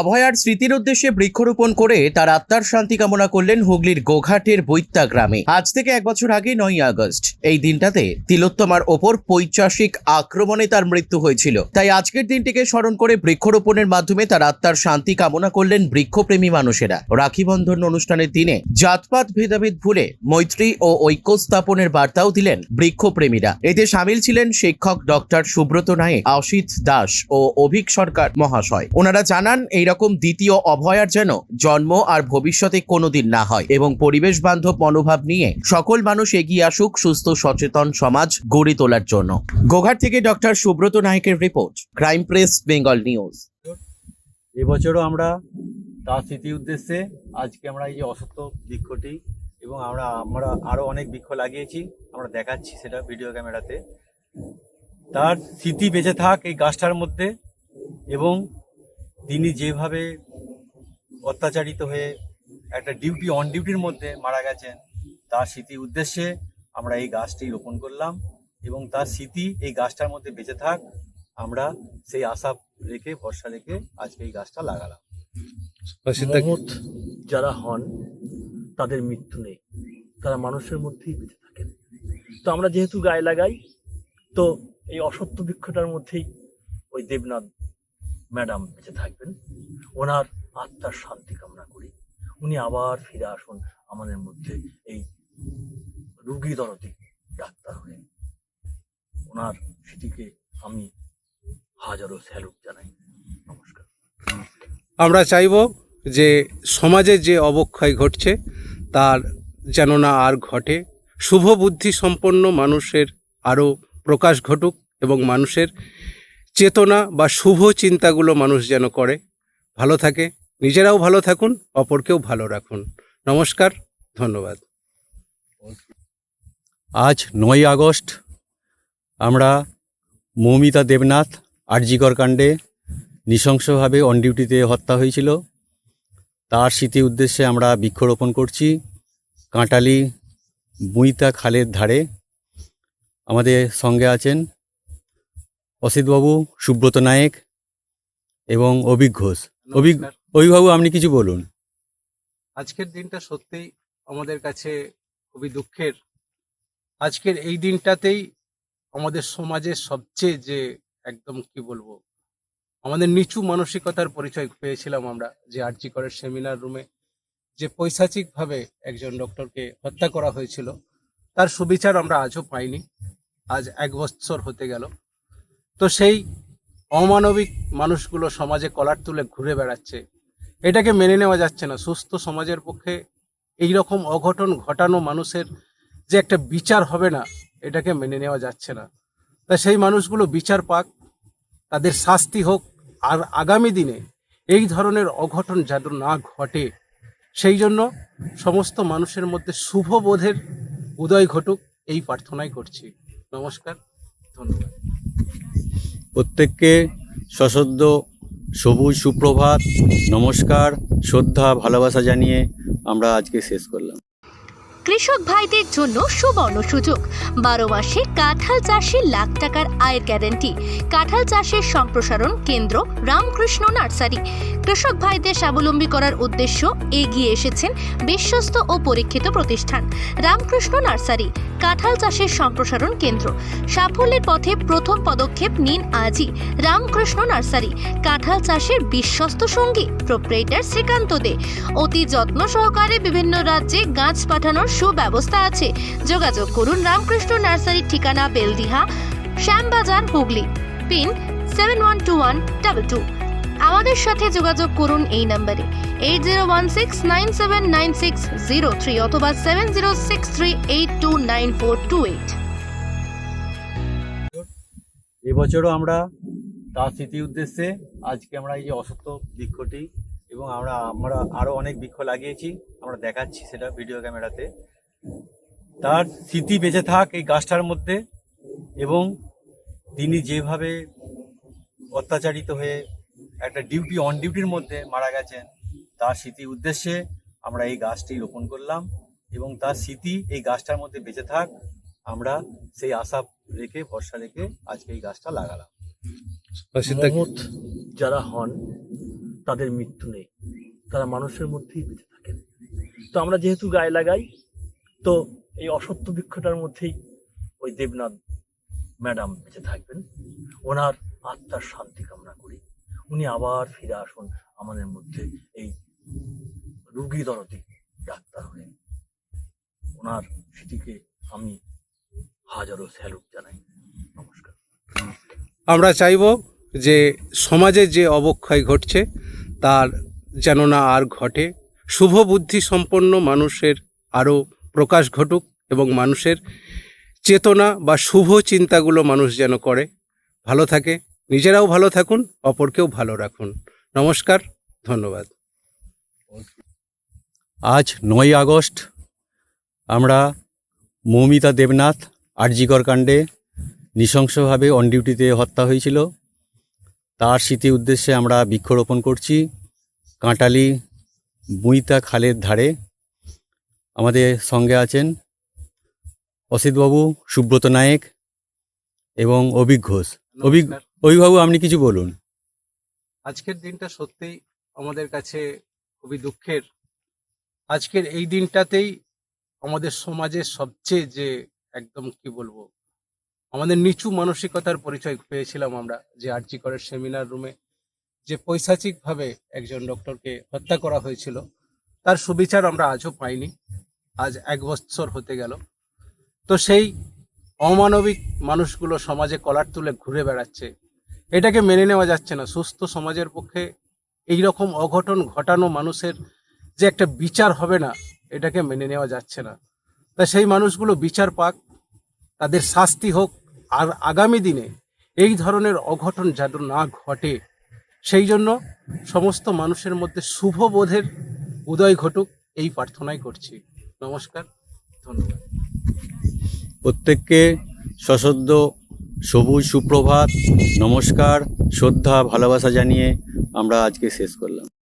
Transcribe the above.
অভয়ার স্মৃতির উদ্দেশ্যে বৃক্ষরোপণ করে তার আত্মার শান্তি কামনা করলেন হুগলির গোঘাটের বৈত্যা গ্রামে। আজ থেকে এক বছর আগে নয় আগস্ট। এই দিনটাতে তিলোত্তমার ওপর পৈচাসিক আক্রমণে তার মৃত্যু হয়েছিল। তাই আজকের দিনটিকে স্মরণ করে বৃক্ষরোপণের মাধ্যমে তার আত্মার শান্তি কামনা করলেন বৃক্ষপ্রেমী মানুষেরা। রাখি বন্ধন অনুষ্ঠানের দিনে জাতপাত ভেদাভেদ ভুলে মৈত্রী ও ঐক্য স্থাপনের বার্তাও দিলেন বৃক্ষপ্রেমীরা। এতে সামিল ছিলেন শিক্ষক ডক্টর সুব্রত নায়েক অসিত দাস ও অভিক সরকার মহাশয়। ওনারা জানান এইরকম দ্বিতীয় অভয়ার যেন জন্ম আর ভবিষ্যতে কোনোদিন না হয় এবং পরিবেশ বান্ধব মনোভাব নিয়ে সকল মানুষ এগিয়ে আসুক সুস্থ, সচেতন সমাজ গড়ে তোলার জন্য। গোঘাট থেকে ডক্টর সুব্রত নায়কের report, crime press, Bengal news. এবছরও আমরা তার স্মৃতি উদ্দেশ্যে আজকে আমরা এই যে অসত্য বৃক্ষটি এবং আমরা আমরা আরও অনেক বৃক্ষ লাগিয়েছি, আমরা দেখাচ্ছি সেটা ভিডিও ক্যামেরাতে। তার স্মৃতি বেঁচে থাক এই গাছটার মধ্যে এবং তিনি যেভাবে অত্যাচারিত হয়ে একটা ডিউটি অন ডিউটির মধ্যে মারা গেছেন তার স্মৃতি উদ্দেশ্যে আমরা এই গাছটি রোপণ করলাম এবং তার স্মৃতি এই গাছটার মধ্যে বেঁচে থাক আমরা সেই আশা রেখে ভরসা রেখে আজকে এই গাছটা লাগালাম। যারা হন তাদের মৃত্যু নেই। তারা মানুষের মধ্যেই বেঁচে থাকেন। তো আমরা যেহেতু গায়ে লাগাই তো এই অসত্য বৃক্ষটার মধ্যেই ওই দেবনাথ ম্যাডাম বেঁচে থাকবেন। ওনার আত্মার শান্তি কামনা করি। উনি আবার ফিরে আসুন আমাদের মধ্যে এই রুগী দরদি ডাক্তার হয়ে। ওনার স্মৃতিকে আমি হাজারো স্যালুট জানাই। নমস্কার। আমরা চাইব যে সমাজে যে অবক্ষয় ঘটছে, তার যেন না আর ঘটে। শুভ বুদ্ধি সম্পন্ন মানুষের আরও প্রকাশ ঘটুক এবং মানুষের চেতনা বা শুভ চিন্তাগুলো মানুষ যেন করে। ভালো থাকে, নিজেরাও ভালো থাকুন, অপরকেও ভালো রাখুন। নমস্কার, ধন্যবাদ। আজ নয় আগস্ট, আমরা মৌমিতা দেবনাথ আরজিকর কাণ্ডে নৃশংসভাবে অন ডিউটিতে হত্যা হয়েছিল। তার স্মৃতি উদ্দেশ্যে আমরা বৃক্ষরোপণ করছি। কাঁটালি বুইতা খালের ধারে আমাদের সঙ্গে আছেন অসিতবাবু সুব্রত নায়েক এবং অভিক ঘোষ। অভিক অভিবাবু আপনি কিছু বলুন। আজকের দিনটা সত্যিই আমাদের কাছে খুবই দুঃখের। আজকের এই দিনটাতেই আমাদের সমাজের সবচেয়ে যে একদম কি বলব আমাদের নিচু মানসিকতার পরিচয় পেয়েছিলাম আমরা যে আরজি করের সেমিনার রুমে। যে পৈশাচিকভাবে একজন ডক্টরকে হত্যা করা হয়েছিল তার সুবিচার আমরা আজও পাইনি। আজ এক বছর হতে গেল। তো সেই অমানবিক মানুষগুলো সমাজে কলার তুলে ঘুরে বেড়াচ্ছে। এটাকে মেনে নেওয়া যাচ্ছে না। সুস্থ সমাজের পক্ষে এই রকম অঘটন ঘটানো মানুষের যে একটা বিচার হবে না, এটাকে মেনে নেওয়া যাচ্ছে না। তা সেই মানুষগুলো বিচার পাক, তাদের শাস্তি হোক, আর আগামী দিনে এই ধরনের অঘটন যেন না ঘটে, সেই জন্য সমস্ত মানুষের মধ্যে শুভ বোধের উদয় ঘটুক, এই প্রার্থনাই করছি। নমস্কার, ধন্যবাদ। প্রত্যেককে সশদ্য সবুজ সুপ্রভাত নমস্কার শ্রদ্ধা ভালোবাসা জানিয়ে আমরা আজকে শেষ করলাম। কৃষক ভাইদের জন্য সুবর্ণ সুযোগ। বারো মাসে কাঁঠাল চাষে লাখ টাকার আয়ের গ্যারেন্টি। কাঁঠাল চাষের সম্প্রসারণ কেন্দ্র রামকৃষ্ণ নার্সারি। কৃষক ভাইদের স্বাবলম্বী করার উদ্দেশ্য এগিয়ে এসেছেন বিশ্বস্ত ও পরীক্ষিত প্রতিষ্ঠান রামকৃষ্ণ নার্সারি, কাঁঠাল চাষের সম্প্রসারণ কেন্দ্র। সাফল্যের পথে প্রথম পদক্ষেপ নিন আজই রামকৃষ্ণ নার্সারি, কাঁঠাল চাষের বিশ্বস্ত সঙ্গী প্রোপ্রেটার শ্রীকান্ত দে। অতি যত্ন সহকারে বিভিন্ন রাজ্যে গাছ পাঠানোর সুব্যবস্থা আছে। যোগাযোগ করুন রামকৃষ্ণ নার্সারির ঠিকানা Beldiha, Shyambazar, Hooghly. Pin seven one two one double two আমাদের সাথে যোগাযোগ করুন এই নম্বরে। Eight zero one six nine seven nine six zero three অথবা seven zero six three eight two nine four two eight এবছরও আমরা তার স্মৃতি উদ্দেশ্যে আজকে আমরা এই যে অসত্য বৃক্ষটি এবং আমরা আমরা আরও অনেক বৃক্ষ লাগিয়েছি, আমরা দেখাচ্ছি সেটা ভিডিও ক্যামেরাতে তার স্মৃতি বেঁচে থাক এই গাছটার মধ্যে এবং তিনি যেভাবে অত্যাচারিত হয়ে একটা ডিউটি অন ডিউটির মধ্যে মারা গেছেন তার স্মৃতি উদ্দেশ্যে আমরা এই গাছটি রোপণ করলাম এবং তার স্মৃতি এই গাছটার মধ্যে বেঁচে থাক আমরা সেই আশা রেখে ভরসা রেখে আজকে এই গাছটা লাগালাম। মহৎ যারা হন তাদের মৃত্যু নেই। তারা মানুষের মধ্যেই বেঁচে থাকেন। তো আমরা যেহেতু গায়ে লাগাই তো এই অসত্য বৃক্ষটার মধ্যেই ওই দেবনাথ ম্যাডাম বেঁচে থাকবেন। ওনার আত্মার শান্তি কামনা করি। উনি আবার ফিরে আসুন আমাদের মধ্যে এই রুগী দরদি ডাক্তার হয়ে ওনার স্মৃতিকে আমি হাজারো স্যালুট জানাই। নমস্কার। আমরা চাইব যে সমাজে যে অবক্ষয় ঘটছে, তার যেন না আর ঘটে। শুভ বুদ্ধি সম্পন্ন মানুষের আরও প্রকাশ ঘটুক এবং মানুষের চেতনা বা শুভ চিন্তাগুলো মানুষ যেন করে। ভালো থাকে, নিজেরাও ভালো থাকুন, অপরকেও ভালো রাখুন। নমস্কার, ধন্যবাদ। আজ নয় আগস্ট, আমরা মৌমিতা দেবনাথ, আরজিকর কাণ্ডে নৃশংসভাবে অন ডিউটিতে হত্যা হয়েছিল। তার স্মৃতি উদ্দেশ্যে আমরা বৃক্ষরোপণ করছি। কাঁটালি, বুইতা খালের ধারে আমাদের সঙ্গে আছেন অসিতবাবু সুব্রত নায়েক এবং অভিক ঘোষ। অভিক। অভিবাবু আপনি কিছু বলুন। আজকের দিনটা সত্যিই আমাদের কাছে খুবই দুঃখের। আজকের এই দিনটাতেই আমাদের সমাজের সবচেয়ে যে একদম কি বলব আমাদের নিচু মানসিকতার পরিচয় পেয়েছিলাম আমরা যে আর্জি করের সেমিনার রুমে। যে পৈশাচিকভাবে একজন ডক্টরকে হত্যা করা হয়েছিল তার সুবিচার আমরা আজও পাইনি। আজ এক বছর হতে গেল। তো সেই অমানবিক মানুষগুলো সমাজে কলার তুলে ঘুরে বেড়াচ্ছে। এটাকে মেনে নেওয়া যাচ্ছে না। সুস্থ সমাজের পক্ষে এই রকম অঘটন ঘটানো মানুষের যে একটা বিচার হবে না, এটাকে মেনে নেওয়া যাচ্ছে না। তা সেই মানুষগুলো বিচার পাক, তাদের শাস্তি হোক, আর আগামী দিনে এই ধরনের অঘটন যেন না ঘটে, সেই জন্য সমস্ত মানুষের মধ্যে শুভ বোধের উদয় ঘটুক, এই প্রার্থনাই করছি। নমস্কার ধন্যবাদ। প্রত্যেককে সশব্দ সবুজ সুপ্রভাত নমস্কার শ্রদ্ধা ভালোবাসা জানিয়ে আমরা আজকে শেষ করলাম।